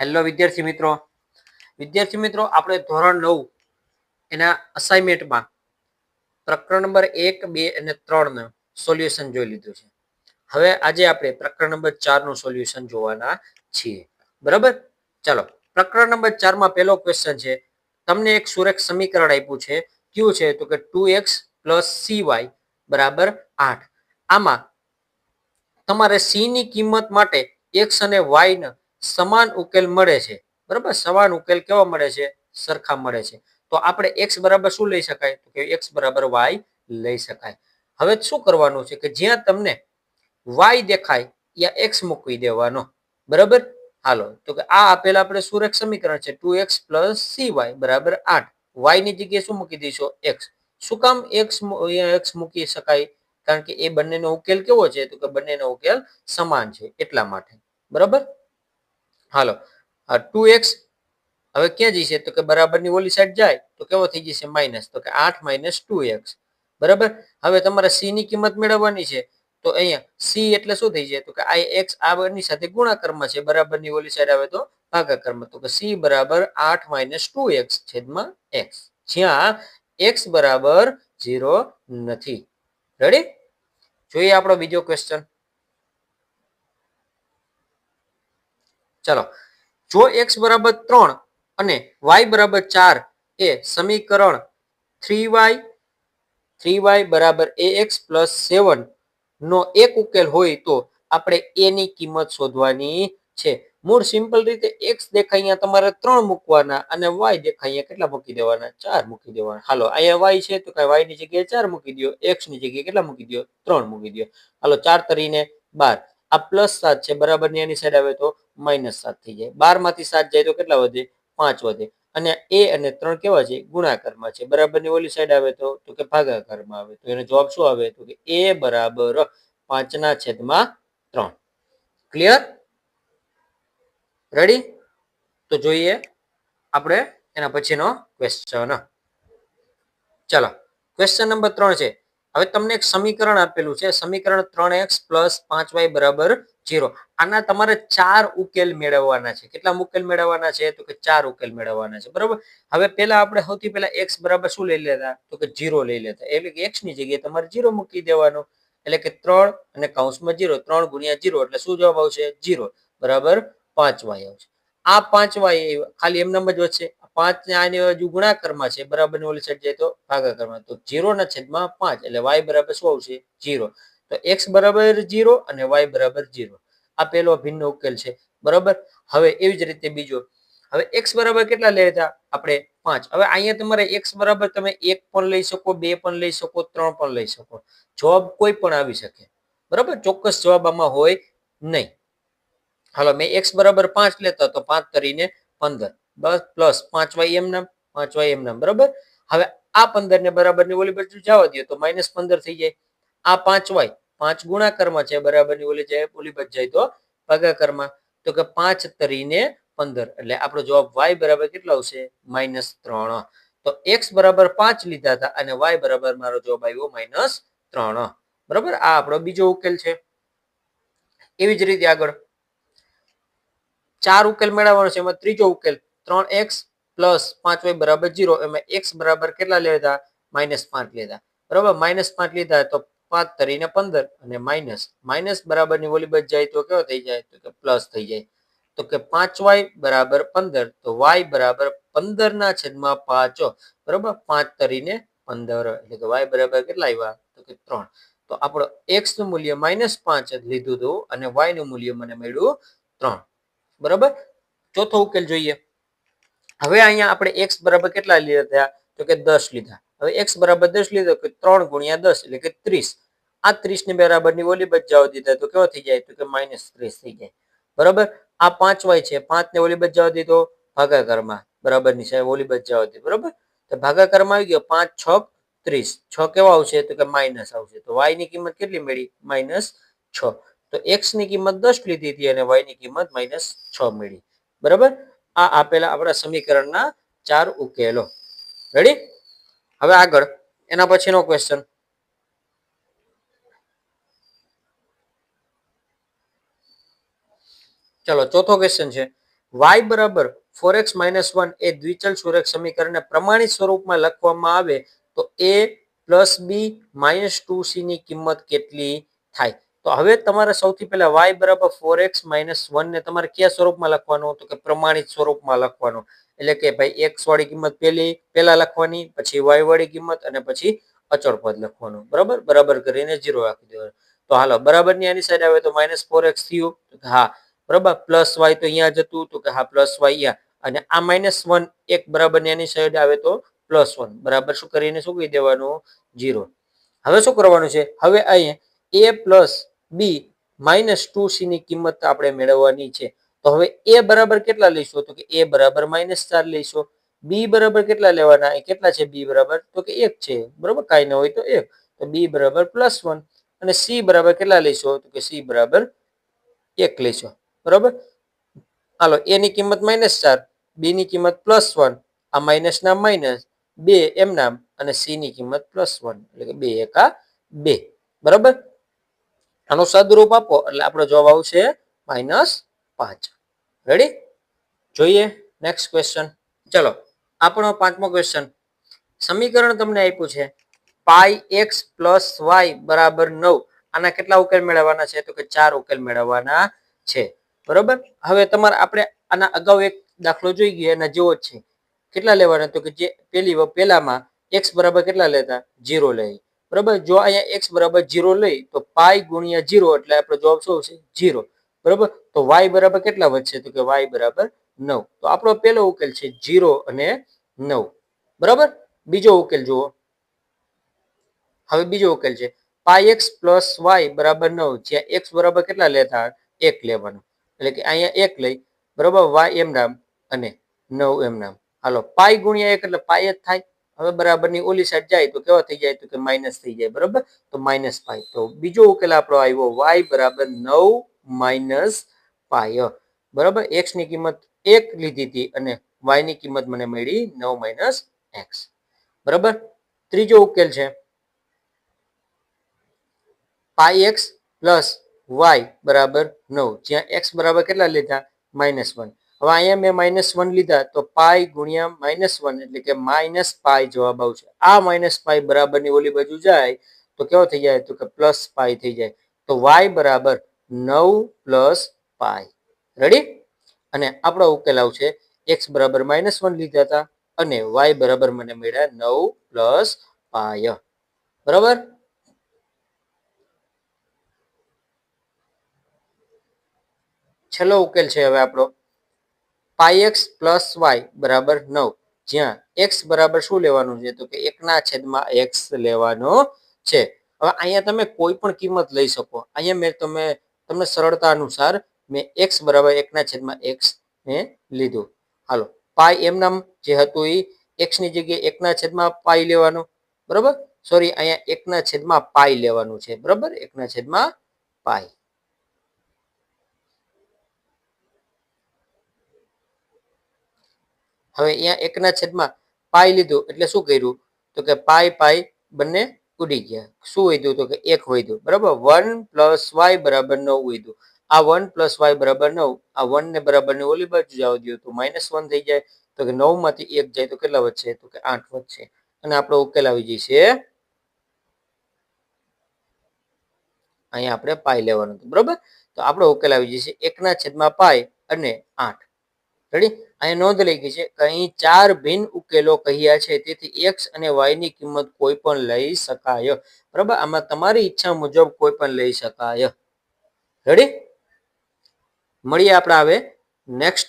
Hello વિદ્યાર્થી મિત્રો. વિદ્યાર્થી મિત્રો, આપણે ધોરણ નવ એના અસાઇનમેન્ટમાં પ્રકરણ નંબર એક, બે અને ત્રણનું સોલ્યુશન જોઈ લીધું છે. હવે આજે આપણે પ્રકરણ નંબર ચારનું સોલ્યુશન જોવાના છીએ. બરાબર? ચાલો, પ્રકરણ નંબર ચારમાં પહેલો ક્વેશ્ચન છે. તમને એક સુરેખ સમીકરણ આપ્યું છે. કયું છે? તો કે two x plus c y બરાબર આઠ. આમાં તમારે સી ની કિંમત માટે એક્સ અને વાય સમાન ઉકેલ મળે છે. બરાબર? સમાન ઉકેલ કેવા મળે છે? સરખા મળે છે. તો આપણે એક્સ બરાબર શું લઈ શકાય? તો કે એક્સ બરાબર વાય લઈ શકાય. હવે શું કરવાનું છે કે જ્યાં તમને વાય દેખાય, ત્યાં એક્સ મૂકી દેવાનો. બરાબર? હાલો. તો કે આ આપેલા આપણે સુરેખ સમીકરણ છે. Two x plus c y બરાબર આઠ. વાયની જગ્યાએ શું મૂકી દઈશું? એક્સ શું કામ એક્સ એક્સ મૂકી શકાય? કારણ કે એ બંનેનો ઉકેલ કેવો છે? તો કે બંનેનો ઉકેલ સમાન છે. એટલા માટે. બરાબર? હાલો. આ ટુ એક્સ હવે ક્યાં જશે તો કે બરાબરની ઓલી સાઈડ જાય, તો કેવો થઈ જશે? માઇનસ તો કે આઠ માઇનસ ટુ એક્સ બરાબર? હવે તમારે સી ની કિંમત મેળવવાની છે. તો અહીંયા સી એટલે શું થઈ જાય? તો કે આ એક્સ આ બંની સાથે ગુણાકારમાં છે, બરાબરની ઓલી સાઈડ આવે તો ભાગાકારમાં. તો કે સી બરાબર આઠ માઇનસ ટુ એક્સ છેદમાં એક્સ જ્યાં એક્સ બરાબર ઝીરો નથી. રેડી જોઈએ આપણો બીજો ક્વેશ્ચન ચલો. જો એક્સ બરાબર ત્રણ અને વાય બરાબર ચાર એ સમીકરણ થ્રી વાય થ્રી વાય બરાબર એ એક્સ પ્લસ સેવન નો એક ઉકેલ હોય તો આપણે એ ની કિંમત શોધવાની છે. મૂળ સિમ્પલ રીતે એક્સ દેખાય અહીંયા તમારે ત્રણ મૂકવાના અને વાય દેખાય અહીંયા કેટલા મૂકી દેવાના? ચાર મૂકી દેવાના. હાલો, અહીંયા વાય છે તો કઈ વાયની જગ્યાએ ચાર મૂકી દો એક્સની જગ્યાએ કેટલા મૂકી દો ત્રણ મૂકી દો હાલો, ચાર તરીને બાર. આ પ્લસ સાત છે, બરાબરની એની સાઈડ આવે તો માઇનસ સાત થઈ જાય. બારમાંથી સાત જાય તો કેટલા વધે? પાંચ વધે. અને એ અને ત્રણ કેવા છે? ગુણાકારમાં છે. બરાબરની ઓલી સાઈડ આવે તો? તો કે ભાગાકારમાં આવે. તો એનો જવાબ શું આવે? તો કે એ બરાબર પાંચના છેદમાં ત્રણ. ક્લિયર રેડી તો જોઈએ આપણે એના પછીનો ક્વેશ્ચન ચાલો. ક્વેશ્ચન નંબર ત્રણ છે. હવે તમને એક સમીકરણ આપેલું છે. સમીકરણ ત્રણ એક્સ પ્લસ પાંચ વાય બરાબર જીરો આના તમારે ચાર ઉકેલ મેળવવાના છે. કેટલા ઉકેલ મેળવવાના છે? તો કે ચાર ઉકેલ મેળવવાના છે. બરાબર? હવે પેલા આપણે સૌથી પહેલા એક્સ બરાબર શું લઈ લેતા? તો કે જીરો લઈ લેતા. એટલે કે એક્સની જગ્યાએ તમારે જીરો મૂકી દેવાનો. એટલે કે ત્રણ અને કૌંસમાં જીરો ત્રણ ગુણ્યા જીરો એટલે શું જવાબ આવશે? જીરો બરાબર? પાંચ વાય આવશે. આ પાંચ વાય ખાલી એમનામ જ વધશે. પાંચ ને આની બાજુ ગુણાકારમાં છે. બરાબર ને ઓલી સાઈડ જાય તો ભાગાકારમાં. તો જીરો ના છેદમાં પાંચ. એટલે વાય બરાબર શું આવશે? જીરો તો એક્સ બરાબર જીરો અને વાય બરાબર જીરો આ પેલો ભિન્ન ઉકેલ છે. બરાબર? હવે એવી જ રીતે બીજો. હવે એક્સ બરાબર કેટલા લેતા આપણે પાંચ. હવે અહીંયા તમારે એક્સ બરાબર તમે એક પણ લઈ શકો, બે પણ લઈ શકો, ત્રણ પણ લઈ શકો. જવાબ કોઈ પણ આવી શકે. બરાબર? ચોક્કસ જવાબ આમાં હોય નહીં. હાલો, મેં એક્સ બરાબર પાંચ લેતા તો પાંચ કરીને પંદર. બસ પ્લસ પાંચ વાય એમ નામ પાંચ વાય એમ નામ, બરાબર? હવે આ પંદર ને બરાબરની ઓલી બાજુ જવા દો તો માઇનસ પંદર થઈ જાય. આ પાંચ વાય પાંચ ગુણાકારમાં છે બરાબરની ઓલી જાય ઓલી બાજુ જાય તો ભાગાકારમાં. તો કે પાંચ તરીને પંદર, એટલે આપણો જવાબ વાય બરાબર કેટલો આવશે? માઇનસ ત્રણ. તો એક્સ બરાબર પાંચ લીધા હતા, અને વાય બરાબર મારો જવાબ આવ્યો માઇનસ ત્રણ. બરાબર? આ આપણો બીજો ઉકેલ છે. એવી જ રીતે આગળ. ચાર ઉકેલ મેળવવાનો છે, એમાં ત્રીજો ઉકેલ. ત્રણ એક્સ પ્લસ પાંચ વાય બરાબર જીરો એમાં એક્સ બરાબર કેટલા લેતા માઇનસ પાંચ લીધા. બરાબર? માઇનસ પાંચ લીધા તો પાંચ તરીને પંદર અને માઇનસ માઇનસ બરાબરની ઓલી બાજુ જાય તો કેવો થઈ જાય? તો કે પ્લસ થઈ જાય. તો કે પાંચ વાય બરાબર પંદર. તો વાય બરાબર પંદર ના છેદમાં પાંચો. બરાબર? પાંચ તરીને પંદર. એટલે કે વાય બરાબર કેટલા આવ્યા? તો કે ત્રણ. તો આપણો એક્સનું મૂલ્ય માઇનસ પાંચ લીધું હતું અને વાયનું મૂલ્ય મને મળ્યું ત્રણ. બરાબર? ચોથો ઉકેલ જોઈએ. હવે અહીંયા આપણે એક્સ બરાબર કેટલા લીધા તો કે દસ લીધા. હવે એક્સ બરાબર દસ લીધો કે ત્રણ ગુણ્યા દસ એટલે કે ત્રીસ. આ ત્રીસની બરાબરની ઓલી બચાવ દીધા તો કેવો થઈ જાય? તો કે માઇનસ ત્રીસ થઈ જાય. બરાબર? આ પાંચ વાય છે. પાંચ ને ઓલી બચાવ દીધો ભાગાકારમાં. બરાબરની સાહેબ ઓલી બચાવ હતી બરાબર? તો ભાગાકારમાં આવી ગયો. પાંચ, છ, ત્રીસ. છ કેવા આવશે? તો કે માઇનસ આવશે. તો વાયની કિંમત કેટલી મળી? માઇનસ છ. તો એક્સની કિંમત દસ લીધી હતી અને વાયની કિંમત માઇનસ છ મળી. બરાબર? આ આપેલા આપણા સમીકરણના ચાર ઉકેલો. રેડી હવે આગળ, એના પછીનો ક્વેશ્ચન ચલો, ચોથો ક્વેશ્ચન છે. વાય બરાબર ફોર એક્સ માઇનસ વન એ દ્વિચલ સુરેખ સમીકરણને પ્રમાણિત સ્વરૂપમાં લખવામાં આવે તો a plus b minus two c ની કિંમત કેટલી થાય? તો હવે તમારે સૌથી પહેલા વાય બરાબર ફોર એક્સ માઇનસ વન ને તમારે કયા સ્વરૂપમાં લખવાનું તો કે પ્રમાણિત સ્વરૂપમાં લખવાનું? એટલે કે ભાઈ એક્સ વાળી કિંમત પહેલી પહેલા લખવાની, પછી વાય વાળી કિંમત અને પછી અચળ પદ લખવાનું. બરાબર? બરાબર કરીને જીરો રાખી દેવાનું. તો હાલો બરાબરની આની સાઈડ આવે તો માઇનસ ફોર એક્સ થયું. હા, બરાબર. પ્લસ વાય તો અહીંયા જતું તો કે હા પ્લસ વાય અહીંયા. અને આ માઇનસ વન એક બરાબરની સાઈડ આવે તો પ્લસ વન બરાબર શું કરીને શું કહી દેવાનું? જીરો હવે શું કરવાનું છે? હવે અહીંયા a plus b minus two ની કિંમત આપણે મેળવવાની છે. તો હવે એ બરાબર કેટલા લઈશું? તો કે એ બરાબર માઇનસ ચાર લઈશું. બી બરાબર કેટલા લેવાના? કેટલા છે? બી બરાબર તો કે એક છે. બરાબર? કાંઈ ન હોય તો એક. તો બી બરાબર પ્લસ વન અને સી બરાબર કેટલા લઈશું? તો કે સી બરાબર એક લઈશું. બરાબર? હાલો એ ની કિંમત માઇનસ ચાર બી ની કિંમત પ્લસ વન આ માઇનસ ના માઇનસ બે એમ નામ. અને સી ની કિંમત પ્લસ વન એટલે કે બે એકા બે. બરાબર? આનો સદરૂપ આપો, એટલે આપણો જવાબ આવશે માઇનસ પાંચ. રેડી જોઈએ નેક્સ્ટ ક્વેશ્ચન ચલો, આપણો પાંચમો ક્વેશ્ચન સમીકરણ તમને આપ્યું છે પાઈ એક્સ પ્લસ વાય બરાબર નવ. આના કેટલા ઉકેલ મેળવવાના છે? તો કે ચાર ઉકેલ મેળવવાના છે. બરોબર? હવે તમારે આપણે આના અગાઉ એક દાખલો જોઈ ગયો, એના જેવો જ છે. કેટલા લેવાના? તો કે જે પેલી પેલામાં એક્સ બરાબર કેટલા લેતા? જીરો લઈ. બરાબર? જો અહીંયા એક્સ બરાબર જીરો લઈ તો પાઈ ગુણ્યા જીરો એટલે આપણો જવાબ શું છે જીરો બરાબર? તો વાય બરાબર કેટલા વધશે? તો કે વાય બરાબર નવ. તો આપણો પહેલો ઉકેલ છે જીરો અને નવ. બરાબર? બીજો ઉકેલ જુઓ. હવે બીજો ઉકેલ છે. પાઈ એક્સ પ્લસ વાય બરાબર નવ. જ્યાં એક્સ બરાબર કેટલા લેતા? એક લેવાનું. એટલે કે અહીંયા એક લઈ. બરાબર? વાય એમ નામ અને નવ એમ નામ. હાલો પાઈ ગુણ્યા એક એટલે પાય જ થાય. હવે બરાબરની ઓલી સાઈડ જાય તો કેવા થઈ જાય તો કે માઇનસ થઈ જાય, બરાબર? તો માઇનસ પાય તો બીજો ઉકેલ આપણો આવ્યો વાય બરાબર નવ માઇનસ પાય બરાબર? એક્સની કિંમત એક લીધી હતી અને વાયની કિંમત મને મળી નવ માઇનસ એક્સ બરાબર? ત્રીજો ઉકેલ છે. પાય એક્સ પ્લસ વાય બરાબર નવ. જ્યાં એક્સ બરાબર કેટલા લીધા? માઇનસ વન હવે અહીંયા મેં માઇનસ વન લીધા, તો પાઈ ગુણ્યા માઇનસ વન એટલે કે માઇનસ પાઈ જવાબ આવશે. આ માઇનસ પાઈ બરાબરની ઓલી બાજુ જાય, તો કેવો થઈ જાય? તો કે પ્લસ પાઈ થઈ જાય. તો વાય બરાબર નવ પ્લસ પાઈ રેડી અને આપણો ઉકેલ આવશે એક્સ બરાબર માઇનસ વન લીધા હતા, અને વાય બરાબર મને મળ્યા નવ પ્લસ પાય બરાબર? છેલ્લો ઉકેલ છે હવે આપણો. પાઈ એક્સ પ્લસ વાય બરાબર નવ. જ્યાં એક્સ બરાબર શું લેવાનું છે? તો કે એકના છેદમાં એક્સ લેવાનો છે. હવે અહીંયા તમે કોઈ પણ કિંમત લઈ શકો. અહીંયા મેં તમે, તમને સરળતા અનુસાર મેં એક્સ બરાબર એકના છેદમાં એક્સ ને લીધું. હાલો, પાઈ એમ નામ જે હતું એ એક્સની જગ્યાએ એકના છેદમાં પાઈ લેવાનું. બરાબર? સોરી અહીંયા એકના છેદમાં પાઈ લેવાનું છે. બરાબર? એકના છેદમાં પાઈ. હવે અહીંયા એકના છેદમાં પાઈ લીધું એટલે શું કર્યું? તો કે પાઈ પાઈ બંને ઉડી ગયા. શું વધ્યું તો કે એક વધ્યું બરાબર? વન પ્લસ વાય બરાબર નવ વધ્યું આ વન પ્લસ વાય બરાબર નવ, આ વન ને બરાબર ને ઓલી બાજુ જવા દો તો માઇનસ વન થઈ જાય. તો કે નવમાંથી એક જાય તો કેટલા વધશે? તો કે આઠ વધશે. અને આપણો ઉકેલ આવી જશે અહીંયા આપણે પાઈ લેવાનું હતું. બરોબર? તો આપણો ઉકેલ આવી જશે એકના છેદમાં પાઈ અને આઠ. રેડી અહીં નોંધ લઈ ગઈ છે અહીં ચાર ભિન્ન ઉકેલો કહ્યા છે, તેથી એક્સ અને વાયની કિંમત કોઈ પણ લઈ શકાય. બરાબર? આમાં તમારી ઈચ્છા મુજબ કોઈ પણ લઈ શકાય. રેડી મળીએ આપણે હવે નેક્સ્ટ